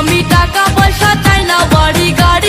আমি টাকা পয়সা চাই না বাড়ি গাড়ি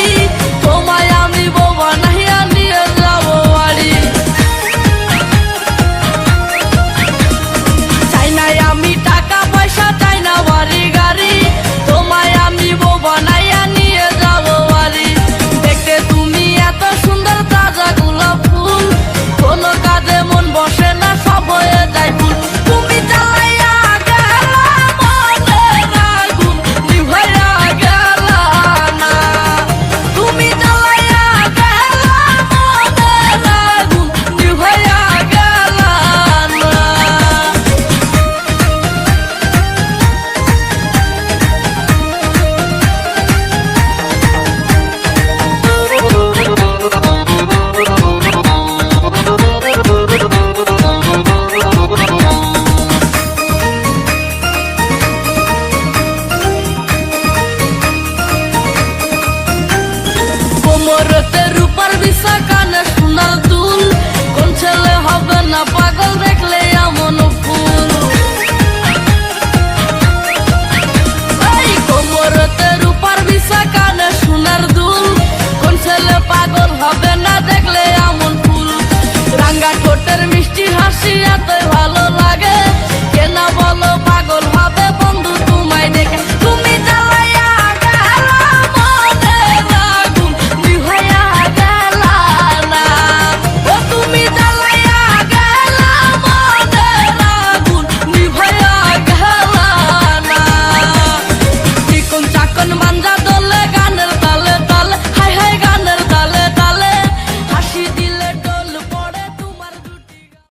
I'll